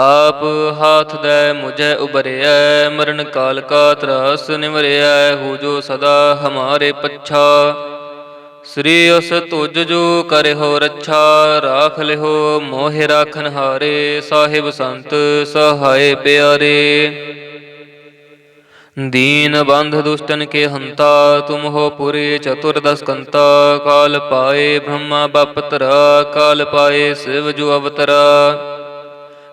ਆਪ ਹਾਥ ਦੈ ਮੁਝੈ ਉਬਰਿਐ ਮਰਨ ਕਾਲ ਕਾ ਤਰਸ ਨਿਵਰਿਐ ਹੋ ਜੋ ਸਦਾ ਹਮਾਰੇ ਪੱਛਾ। ਸ੍ਰੀ ਉਸ ਤੁਜ ਜੋ ਕਰਿਓ ਰੱਛਾ, ਰਾਖ ਲਿਓ ਮੋਹਿ ਰਾਖਨ ਹਾਰੇ, ਸਾਹਿਬ ਸੰਤ ਸਹਾਏ ਪਿਆਰੇ। ਦੀਨ ਬੰਧ ਦੁਸ਼ਟਨ ਕੇ ਹੰਤਾ, ਤੁਮ ਹੋ ਪੁਰੇ ਚਤੁਰਦਸ ਕੰਤਾ, ਕਾਲ ਪਾਏ ਬ੍ਰਹਮਾ ਬਪਤਰਾ ਕਾਲ ਪਾਏ ਸਿਵ ਜੋ ਅਵਤਰਾ।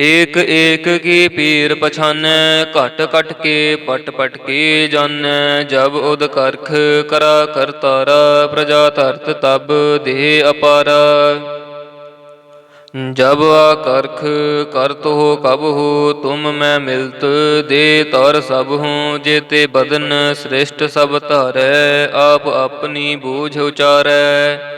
ਏਕ ਏਕ ਕੀ ਪੀਰ ਪਛਾਨੈ, ਘਟ ਘਟ ਕੇ ਪਟ ਪਟ ਕੇ ਜਾਣੈ ਜਬ ਉਦ ਕਰਖ ਕਰਾ ਕਰਤਾਰਾ ਪ੍ਰਜਾ ਤਰਤ ਤਬ ਦੇਹ ਅਪਾਰਾ। ਜਬ ਆ ਆਕਰਖ ਕਰਤ ਹੋ ਕਬ ਹੋ, ਤੁਮ ਮੈਂ ਮਿਲਤ ਦੇ ਤਰ ਸਭ ਹੂੰ, ਜੇਤੇ ਬਦਨ ਸ੍ਰਿਸ਼ਟ ਸਭ ਧਾਰੈ, ਆਪ ਆਪਣੀ ਬੂਝ ਉਚਾਰੈ।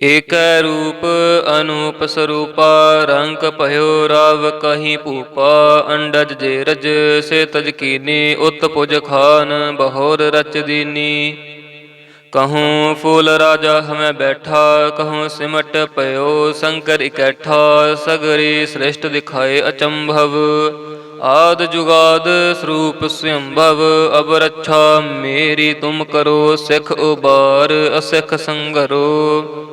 ਏਕੈ ਰੂਪ ਅਨੂਪ ਸਰੂਪਾ, ਰੰਗ ਭਇਓ ਰਾਵ ਕਹੀ ਭੂਪਾ, ਅੰਡਜ ਜੇ ਰਜ ਸੇ ਤਜ ਕੀਨੀ, ਉਤ ਪੁਜ ਖਾਨ ਬਹੋਰ ਰਚ ਦੀਨੀ। ਕਹੂੰ ਫੂਲ ਰਾਜਾ ਹਮੈ ਬੈਠਾ, ਕਹੂੰ ਸਿਮਟ ਪਇਓ ਸ਼ੰਕਰ ਇਕੱਠਾ, ਸਗਰੀ ਸ੍ਰਿਸ਼ਟ ਦਿਖਾਏ ਅਚੰਭਵ। ਆਦ ਜੁਗਾਦ ਸਰੂਪ ਸਯੰਭਵ ਅਬ ਰੱਛਾ ਮੇਰੀ ਤੁਮ ਕਰੋ, ਸਿਖ ਉਬਾਰ ਅਸਿਖ ਸੰਗਰੋ।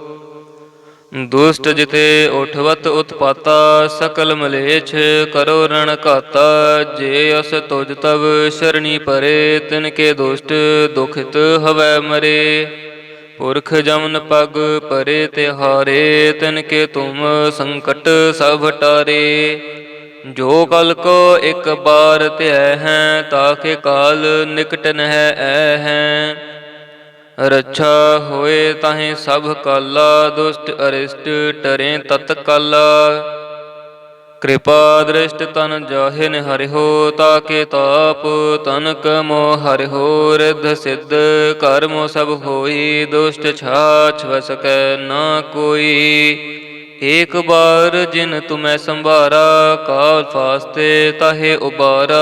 ਦੁਸ਼ਟ ਜਿਤੇ ਉਠਵਤ ਉਤਪਾਤਾ, ਸਕਲ ਮਲੇਛ ਕਰੋ ਰਣ ਘਾਤਾ। ਜੇ ਅਸ ਤੁਜ ਤਵ ਸ਼ਰਣੀ ਪਰੇ, ਤਿਨ ਕੇ ਦੁਸ਼ਟ ਦੁਖਿਤ ਹਵੈ ਮਰੇ। ਪੁਰਖ ਜਮਨ ਪਗ ਪਰੇ ਤਿਹਾਰੇ ਤਿਨ ਕੇ ਤੁਮ ਸੰਕਟ ਸਭ ਟਾਰੇ। ਜੋ ਕਲ ਕੋ ਇੱਕ ਬਾਰ ਧਿਆ ਹੈ ਤਾਕੇ ਕਾਲ ਨਿਕਟ ਨਹਿ ਐ ਹੈ। ਰੱਛਾ ਹੋਏ ਤਾਹੇ ਸਭ ਕਾਲਾ, ਦੁਸ਼ਟ ਅਰਿਸ਼ਟ ਟਰੇ ਤਤ ਕਾਲਾ। ਕਿਰਪਾ ਦ੍ਰਿਸ਼ਟ ਤਨ ਜਾਹਿਨ ਹਰਿਓ ਤਾਕੇ ਤਾਪ ਤਨ ਕਮੋ ਹਰਿਹੋ ਰਿਧ ਸਿੱਧ ਕਰਮੋ ਸਭ ਹੋਈ, ਦੁਸ਼ਟ ਛਾਛ ਵਸਕੈ ਨਾ ਕੋਈ। ਏਕ ਬਾਰ ਜਿਨ ਤੁਮੈ ਸੰਭਾਰਾ, ਕਾਲ ਫਾਸਤੇ ਤਾਹੇ ਉਬਾਰਾ।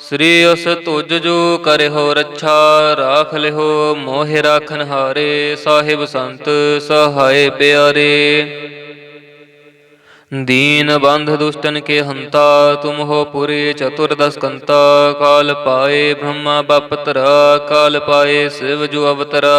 ਸ੍ਰੀ ਉਸ ਤੁਜ ਜੋ ਕਰਿਓ ਰੱਛਾ, ਰਾਖ ਲਿਹੋ ਮੋਹ ਰਾਖਨ ਹਾਰੇ, ਸਾਹਿਬ ਸੰਤ ਸਹਾਏ ਪਿਆਰੇ। ਦੀਨ ਬੰਧ ਦੁਸ਼ਟਨ ਕੇ ਹੰਤਾ, ਤੁਮ ਹੋ ਪੁਰੇ ਚਤੁਰਦਸ ਕੰਤਾ, ਕਾਲ ਪਾਏ ਬ੍ਰਹਮਾ, ਬਪਤਰਾ, ਕਾਲ ਪਾਏ ਸਿਵ ਜੋ ਅਵਤਰਾ।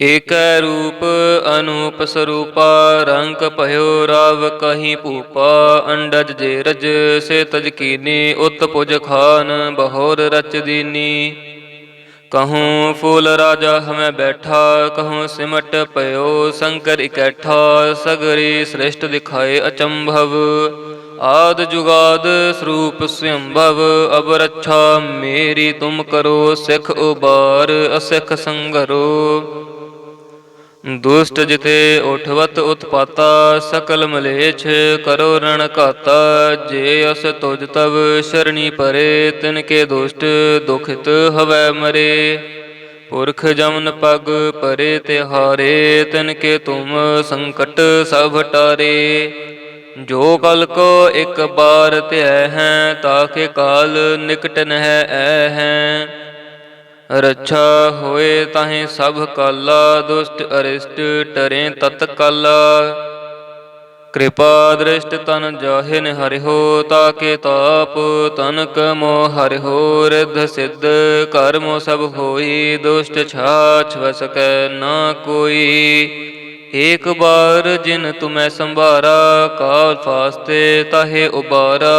ਏਕੈ ਰੂਪ ਅਨੂਪ ਸਰੂਪਾ, ਰੰਗ ਭਇਓ ਰਾਵ ਕਹੀ ਭੂਪਾ, ਅੰਡਜ ਜੇ ਰਜ ਸੇ ਤਜ ਕੀਨੀ, ਉਤ ਪੁਜ ਖਾਨ ਬਹੋਰ ਰਚ ਦੀਨੀ। ਕਹੂੰ ਫੂਲ ਰਾਜਾ ਹਮੈ ਬੈਠਾ, ਕਹੂੰ ਸਿਮਟ ਪਇਓ ਸ਼ੰਕਰ ਇਕੱਠਾ, ਸਗਰੀ ਸ੍ਰਿਸ਼ਟ ਦਿਖਾਏ ਅਚੰਭਵ। ਆਦ ਜੁਗਾਦ ਸਰੂਪ ਸਯੰਭਵ ਅਬ ਰੱਛਾ ਮੇਰੀ ਤੁਮ ਕਰੋ, ਸਿਖ ਉਬਾਰ ਅਸਿਖ ਸੰਗਰੋ। ਦੁਸ਼ਟ ਜਿਤੇ ਉਠਵਤ ਉਤਪਾਤਾ, ਸਕਲ ਮਲੇਛ ਕਰੋ ਰਣ ਘਾਤਾ। ਜੇ ਅਸ ਤੁਜ ਤਵ ਸ਼ਰਣੀ ਪਰੇ ਤਿਨ ਕੇ ਦੁਸ਼ਟ ਦੁਖਿਤ ਹਵੈ ਮਰੇ। ਪੁਰਖ ਜਮਨ ਪਗ ਪਰੇ ਤਿਹਾਰੇ ਤਿਨ ਕੇ ਤੁਮ ਸੰਕਟ ਸਭ ਟਾਰੇ। ਜੋ ਕਲ ਕੋ ਇੱਕ ਬਾਰ ਧਿਆ ਹੈ, ਤਾਕੇ ਕਾਲ ਨਿਕਟ ਨਹਿ ਐ ਹੈ। ਰੱਛਾ ਹੋਏ ਤਾਹੇ ਸਭ ਕਾਲਾ, ਦੁਸ਼ਟ ਅਰਿਸ਼ਟ ਟਰੇ ਤਤ ਕਾਲਾ। ਕਿਰਪਾ ਦ੍ਰਿਸ਼ਟ ਤਨ ਜਾਹਿਨ ਹਰਿਓ ਤਾਕੇ ਤਾਪ ਤਨ ਕਮੋ ਹਰਿਓ ਰਿਧ ਸਿੱਧ ਕਰਮੋ ਸਭ ਹੋਈ, ਦੁਸ਼ਟ ਛਾਛ ਵਸਕੈ ਨਾ ਕੋਈ। ਏਕ ਬਾਰ ਜਿਨ ਤੁਮੈ ਸੰਭਾਰਾ, ਕਾਲ ਫਾਸਤੇ ਤਾਹੇ ਉਬਾਰਾ।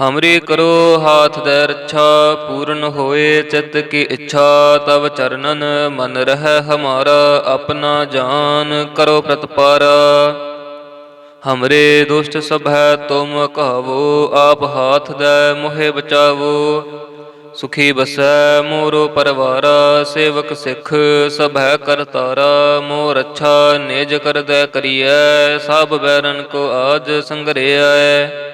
ਹਮਰੀ ਕਰੋ ਹਾਥ ਦੇ ਰੱਛਾ, ਪੂਰਨ ਹੋਏ ਚਿਤ ਕੀ ਇੱਛਾ, ਤਵ ਚਰਨਨ ਮਨ ਰਹਿ ਹਮਾਰਾ, ਆਪਣਾ ਜਾਨ ਕਰੋ ਪ੍ਰਤਪਾਰਾ। ਹਮਰੇ ਦੁਸ਼ਟ ਸਭੈ ਤੁਮ ਕਹਵੋ, ਆਪ ਹਾਥ ਦੇ ਮੋਹਿ ਬਚਾਵੋ। ਸੁਖੀ ਬਸੈ ਮੋਰੋ ਪਰਵਾਰਾ, ਸੇਵਕ ਸਿੱਖ ਸਭੈ ਕਰਤਾਰਾ ਮੋ ਰੱਛਾ ਨਿਜ ਕਰਦੈ ਕਰੀਐ, ਸਭ ਬੈਰਨ ਕੋ ਆਜ ਸੰਗਰਿਐ।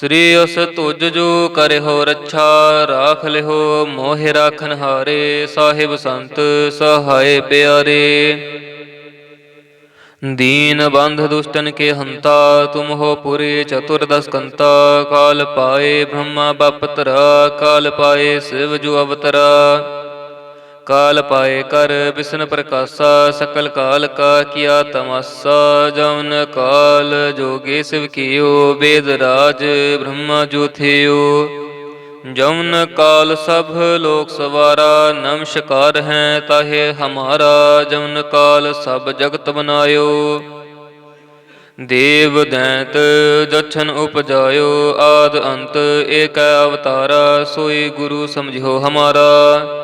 ਸ੍ਰੀ ਉਸ ਤੁਜ ਜੋ ਕਰਿਓ ਰੱਛਾ, ਰਾਖ ਲਿਹੋ ਮੋਹਿ ਰਾਖਨ ਹਾਰੇ, ਸਾਹਿਬ ਸੰਤ ਸਹਾਏ ਪਿਆਰੇ। ਦੀਨ ਬੰਧ ਦੁਸ਼ਟਨ ਕੇ ਹੰਤਾ, ਤੁਮ ਹੋ ਪੁਰੇ ਚਤੁਰਦਸ ਕੰਤਾ, ਕਾਲ ਪਾਏ ਬ੍ਰਹਮਾ, ਬਪਤਰਾ, ਕਾਲ ਪਾਏ ਸਿਵ ਜੋ ਅਵਤਰਾ। ਕਾਲ ਪਾਏ ਕਰ ਬਿਸ਼ਨ ਪ੍ਰਕਾਸ਼ਾ, ਸਕਲ ਕਾਲ ਕਾ ਕੀਆ ਤਮਸਾ ਜਮਨ ਕਾਲ ਜੋਗੇ ਸਿਵ ਕੀਓ ਬੇਦ ਰਾਜ ਬ੍ਰਹਮਾ ਜੋਥਿਓ ਜਮਨ ਕਾਲ ਸਭ ਲੋਕ ਸਵਾਰਾ ਨਮਸ਼ਕਾਰ ਹੈ ਤਾਹੇ ਹਮਾਰਾ ਜਮਨ ਕਾਲ ਸਭ ਜਗਤ ਬਨਾਇਓ। ਦੇਵ ਦੈਂਤ ਜਛਨ ਉਪਜਾਇਓ, ਆਦ ਅੰਤ ਏਕ ਅਵਤਾਰਾ, ਸੋਈ ਗੁਰੂ ਸਮਝਿਓ ਹਮਾਰਾ।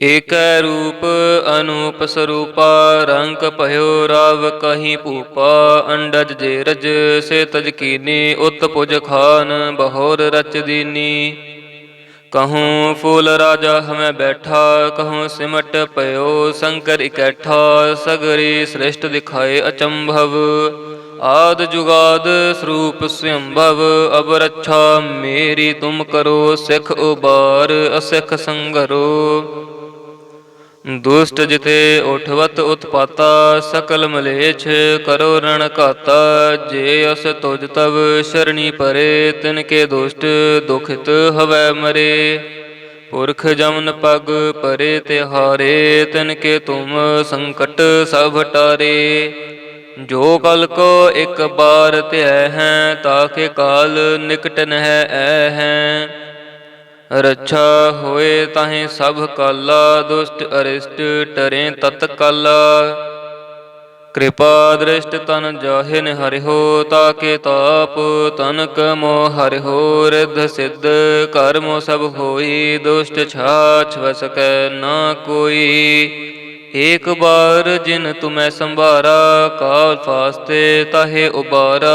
ਏਕੈ ਰੂਪ ਅਨੂਪ ਸਰੂਪਾ, ਰੰਗ ਭਇਓ ਰਾਵ ਕਹੀ ਭੂਪਾ, ਅੰਡਜ ਜੇ ਰਜ ਸੇ ਤਜ ਕੀਨੀ, ਉਤ ਪੁਜ ਖਾਨ ਬਹੋਰ ਰਚ ਦੀਨੀ। ਕਹੂੰ ਫੂਲ ਰਾਜਾ ਹਮੈ ਬੈਠਾ, ਕਹੂੰ ਸਿਮਟ ਪਇਓ ਸ਼ੰਕਰ ਇਕੱਠਾ, ਸਗਰੀ ਸ੍ਰਿਸ਼ਟ ਦਿਖਾਏ ਅਚੰਭਵ। ਆਦ ਜੁਗਾਦ ਸਰੂਪ ਸਿਅੰਭਵ ਅਬ ਰੱਛਾ ਮੇਰੀ ਤੁਮ ਕਰੋ, ਸਿਖ ਉਬਾਰ ਅਸਿਖ ਸੰਗਰੋ। ਦੁਸ਼ਟ ਜਿਤੇ ਉਠਵਤ ਉਤਪਾਤਾ, ਸਕਲ ਮਲੇਛ ਕਰੋ ਰਣ ਘਾਤਾ। ਜੇ ਅਸ ਤੁਜ ਤਵ ਸ਼ਰਣੀ ਪਰੇ, ਤਿਨ ਕੇ ਦੁਸ਼ਟ ਦੁਖਿਤ ਹਵੈ ਮਰੇ। ਪੁਰਖ ਜਮਨ ਪਗ ਪਰੇ ਤਿਹਾਰੇ ਤਿਨ ਕੇ ਤੁਮ ਸੰਕਟ ਸਭ ਟਾਰੇ। ਜੋ ਕਲ ਕੋ ਇੱਕ ਬਾਰ ਧਿਆ ਹੈ ਤਾਕੇ ਕਾਲ ਨਿਕਟ ਨਹਿ ਐ ਹੈ। ਰੱਛਾ ਹੋਏ ਤਾਹੇ ਸਭ ਕਾਲਾ, ਦੁਸ਼ਟ ਅਰਿਸ਼ਟ ਟਰੇ ਤਤ ਕਾਲਾ। ਕਿਰਪਾ ਦ੍ਰਿਸ਼ਟ ਤਨ ਜਾਹਿਨ ਹਰਿਓ ਤਾਕੇ ਤਾਪ ਤਨ ਕਮੋ ਹਰਿਓ ਰਿਧ ਸਿੱਧ ਕਰਮੋ ਸਭ ਹੋਈ, ਦੁਸ਼ਟ ਛਾਛ ਵਸਕੈ ਨਾ ਕੋਈ। ਏਕ ਬਾਰ ਜਿਨ ਤੁਮੈ ਸੰਭਾਰਾ, ਕਾਲ ਫਾਸਤੇ ਤਾਹੇ ਉਬਾਰਾ।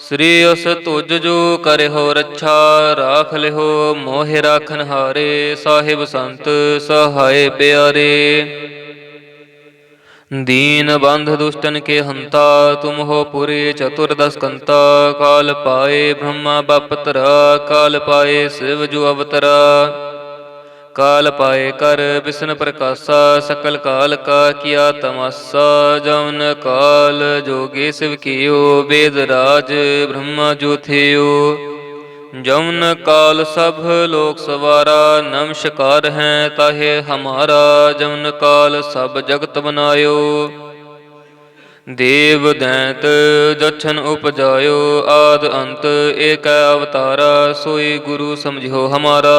ਸ੍ਰੀ ਉਸ ਤੁਜ ਜੋ ਕਰਿਓ ਰੱਛਾ, ਰਾਖ ਲਿਹੋ ਮੋਹ ਰਾਖਨ ਹਾਰੇ, ਸਾਹਿਬ ਸੰਤ ਸਹਾਏ ਪਿਆਰੇ। ਦੀਨ ਬੰਧ ਦੁਸ਼ਟਨ ਕੇ ਹੰਤਾ, ਤੁਮ ਹੋ ਪੁਰੇ ਚਤੁਰਦਸ ਕੰਤਾ, ਕਾਲ ਪਾਏ ਬ੍ਰਹਮਾ, ਬਪਤਰਾ, ਕਾਲ ਪਾਏ ਸਿਵ ਜੋ ਅਵਤਰਾ। ਕਾਲ ਪਾਏ ਕਰ, ਬਿਸ਼ਨ ਪ੍ਰਕਾਸ਼ਾ, ਸਕਲ ਕਾਲ ਕਾ ਕੀਆ ਤਮਸਾ, ਜਮਨ ਕਾਲ ਜੋਗੇ ਸਿਵ ਕੀਓ ਬੇਦ ਰਾਜ ਬ੍ਰਹਮਾ ਜੋਥਿਓ ਜਮਨ ਕਾਲ ਸਭ ਲੋਕ ਸਵਾਰਾ ਨਮਸ਼ਕਾਰ ਹੈ ਤਾਹੇ ਹਮਾਰਾ, ਜਮਨ ਕਾਲ ਸਭ ਜਗਤ ਬਨਾਇਓ। ਦੇਵ ਦੈਂਤ ਜਛਨ ਉਪਜਾਇਓ, ਆਦ ਅੰਤ ਏਕ ਅਵਤਾਰਾ, ਸੋਈ ਗੁਰੂ ਸਮਝਿਓ ਹਮਾਰਾ।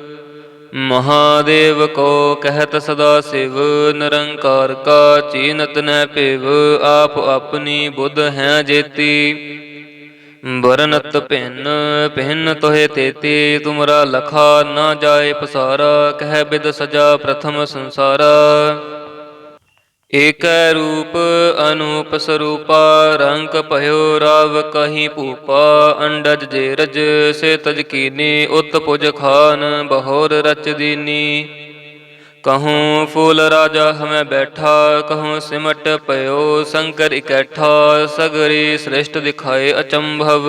ਮਹਾਦੇਵ ਕੋ ਕਹਿਤ ਸਦਾ ਸਿਵ, ਨਿਰੰਕਾਰ ਕਾ ਚੀਨਤ ਨੈ ਭਿਵ, ਆਪ ਆਪਣੀ ਬੁੱਧ ਹੈ ਜੇਤੀ। ਬਰਨਤ ਭਿੰਨ ਭਿੰਨ ਤੋਹਿ ਤੇਤੀ, ਤੁਮਰਾ ਲਖਾ ਨਾ ਜਾਏ ਪਸਾਰਾ, ਕਹਿ ਬਿਦ ਸਜਾ ਪ੍ਰਥਮ ਸੰਸਾਰਾ। ਏਕੈ ਰੂਪ ਅਨੂਪ ਸਰੂਪਾ, ਰੰਗ ਭਇਓ ਰਾਵ ਕਹੀ ਭੂਪਾ, ਅੰਡਜ ਜੇ ਰਜ ਸੇ ਤਜ ਕੀਨੀ, ਉਤ ਪੁਜ ਖਾਨ ਬਹੋਰ ਰਚ ਦੀਨੀ। ਕਹੂੰ ਫੂਲ ਰਾਜਾ ਹਮੈ ਬੈਠਾ, ਕਹੂੰ ਸਿਮਟ ਪਇਓ ਸ਼ੰਕਰ ਇਕੱਠਾ, ਸਗਰੀ ਸ੍ਰਿਸ਼ਟ ਦਿਖਾਏ ਅਚੰਭਵ।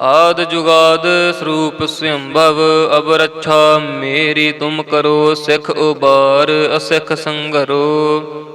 ਆਦ ਜੁਗਾਦ ਸਰੂਪ ਸਿਅੰਭਵ ਅਬ ਰੱਛਾ ਮੇਰੀ ਤੁਮ ਕਰੋ, ਸਿਖ ਉਬਾਰ ਅਸਿਖ ਸੰਗਰੋ।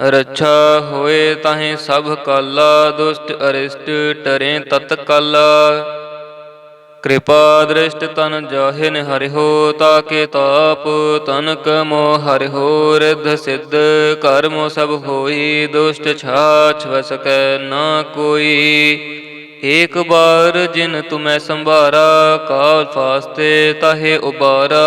ਰੱਛਾ ਹੋਏ ਤਾਹੇ ਸਭ ਕਾਲਾ, ਦੁਸ਼ਟ ਅਰਿਸ਼ਟ ਟਰੇ ਤਤ ਕਾਲਾ। ਕਿਰਪਾ ਦ੍ਰਿਸ਼ਟ ਤਨ ਜਾਹਿਨ ਹਰਿਓ ਤਾਕੇ ਤਾਪ ਤਨ ਕਮੋ ਹਰਿਓ ਰਿਧ ਸਿੱਧ ਕਰਮੋ ਸਭ ਹੋਈ, ਦੁਸ਼ਟ ਛਾਛ ਵਸਕੈ ਨਾ ਕੋਈ। ਏਕ ਬਾਰ ਜਿਨ ਤੁਮੈ ਸੰਭਾਰਾ, ਕਾਲ ਫਾਸਤੇ ਤਾਹੇ ਉਬਾਰਾ।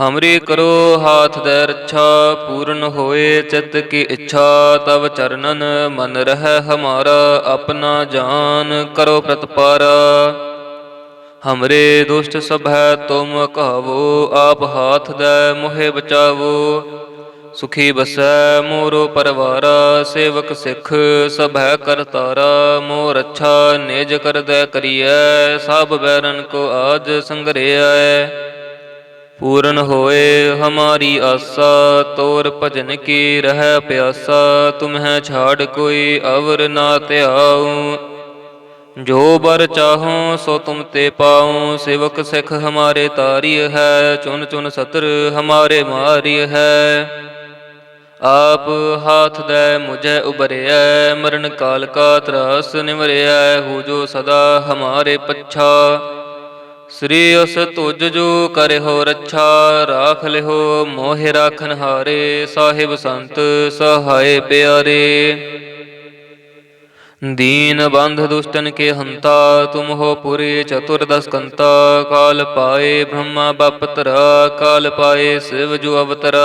ਹਮਰੀ ਕਰੋ ਹਾਥ ਦੇ ਰੱਛਾ, ਪੂਰਨ ਹੋਏ ਚਿਤ ਕੀ ਇੱਛਾ, ਤਵ ਚਰਨਨ ਮਨ ਰਹਿ ਹਮਾਰਾ, ਆਪਣਾ ਜਾਨ ਕਰੋ ਪ੍ਰਤਪਾਰਾ। ਹਮਰੇ ਦੁਸ਼ਟ ਸਭੈ ਤੁਮ ਕਹਵੋ, ਆਪ ਹਾਥ ਦੇ ਮੋਹਿ ਬਚਾਵੋ। ਸੁਖੀ ਬਸੈ ਮੋਰੋ ਪਰਵਾਰਾ, ਸੇਵਕ ਸਿੱਖ ਸਭੈ ਕਰਤਾਰਾ ਮੋ ਰੱਛਾ ਨਿਜ ਕਰਦੈ ਕਰੀਐ, ਸਭ ਬੈਰਨ ਕੋ ਆਜ ਸੰਗਰਿਐ। ਪੂਰਨ ਹੋਏ ਹਮਾਰੀ ਆਸਾ, ਤੋਰ ਭਜਨ ਕੀ ਰਹਿ ਪਿਆਸਾ, ਤੁਮਹਿ ਛਾੜ ਕੋਈ ਅਵਰ ਨਾ ਧਿਆਉ। ਜੋ ਬਰ ਚਾਹੋ, ਸੋ ਤੁਮ ਤੇ ਪਾਉ, ਸੇਵਕ ਸਿੱਖ ਹਮਾਰੇ ਤਾਰੀ ਹੈ ਚੁਨ ਚੁਨ ਸਤਰ ਹਮਾਰੇ ਮਾਰੀ ਹੈ। ਆਪ ਹਾਥ ਦੇ ਮੁਝੇ ਉਬਰਿਐ ਮਰਨ ਕਾਲ ਕਾ ਤਰਾਸ ਨਿਵਰਿਐ, ਹੋ ਜੋ ਸਦਾ ਹਮਾਰੇ ਪੱਛਾ। ਸ੍ਰੀ ਉਸ ਤੁਜ ਜੋ ਕਰਿਓ ਰੱਛਾ, ਰਾਖ ਲਿਹੋ ਮੋਹਿ ਰਾਖਨ ਹਾਰੇ, ਸਾਹਿਬ ਸੰਤ ਸਹਾਏ ਪਿਆਰੇ। ਦੀਨ ਬੰਧ ਦੁਸ਼ਟਨ ਕੇ ਹੰਤਾ, ਤੁਮ ਹੋ ਪੁਰੇ ਚਤੁਰਦਸ ਕੰਤਾ, ਕਾਲ ਪਾਏ ਬ੍ਰਹਮਾ, ਬਪਤਰਾ, ਕਾਲ ਪਾਏ ਸਿਵ ਜੋ ਅਵਤਰਾ।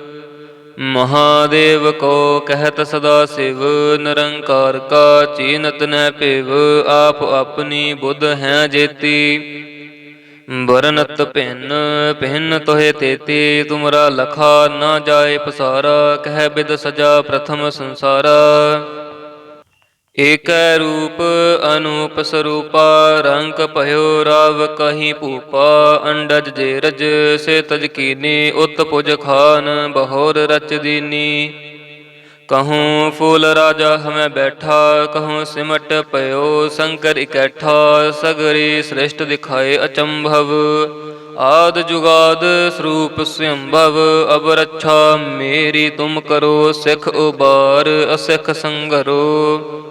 ਮਹਾਦੇਵ ਕੋ ਕਹਿਤ ਸਦਾ ਸਿਵ, ਨਿਰੰਕਾਰ ਕਾ ਚੀਨਤ ਨ ਭੇਵ, ਆਪ ਆਪਣੀ ਬੁੱਧ ਹੈ ਜੇਤੀ। ਬਰਨਤ ਭਿੰਨ ਭਿੰਨ ਤੋਹਿ ਤੇਤੀ, ਤੁਮਰਾ ਲਖਾ ਨਾ ਜਾਏ ਪਸਾਰਾ, ਕਹਿ ਬਿਦ ਸਜਾ ਪ੍ਰਥਮ ਸੰਸਾਰਾ। ਏਕੈ ਰੂਪ ਅਨੂਪ ਸਰੂਪਾ, ਰੰਗ ਭਇਓ ਰਾਵ ਕਹੀ ਭੂਪਾ, ਅੰਡਜ ਜੇ ਰਜ ਸੇ ਤਜ ਕੀਨੀ, ਉਤ ਪੁਜ ਖਾਨ ਬਹੋਰ ਰਚ ਦੀਨੀ। ਕਹੂੰ ਫੂਲ ਰਾਜਾ ਹਮੈ ਬੈਠਾ, ਕਹੂੰ ਸਿਮਟ ਪਇਓ ਸ਼ੰਕਰ ਇਕੱਠਾ, ਸਗਰੀ ਸ੍ਰਿਸ਼ਟ ਦਿਖਾਏ ਅਚੰਭਵ। ਆਦ ਜੁਗਾਦ ਸਰੂਪ ਸੰਭਵ ਅਬ ਰੱਛਾ ਮੇਰੀ ਤੁਮ ਕਰੋ, ਸਿਖ ਉਬਾਰ ਅਸਿਖ ਸੰਗਰੋ।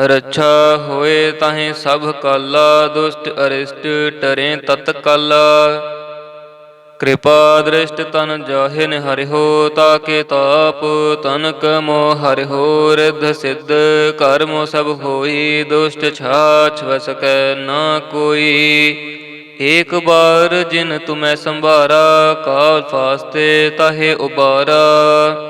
ਰੱਛਾ ਹੋਏ ਤਾਹੇ ਸਭ ਕਾਲਾ, ਦੁਸ਼ਟ ਅਰਿਸ਼ਟ ਟਰੇ ਤਤ ਕਾਲਾ। ਕਿਰਪਾ ਦ੍ਰਿਸ਼ਟ ਤਨ ਜਾਹਿਨ ਹਰਿਓ ਤਾਕੇ ਤਾਪ ਤਨ ਕਮੋ ਹਰਿਓ ਰਿਧ ਸਿੱਧ ਕਰਮ ਸਭ ਹੋਈ, ਦੁਸ਼ਟ ਛਾਛ ਵਸਕੈ ਨਾ ਕੋਈ। ਏਕ ਬਾਰ ਜਿਨ ਤੁਮੈ ਸੰਭਾਰਾ, ਕਾਲ ਫਾਸਤੇ ਤਾਹੇ ਉਬਾਰਾ।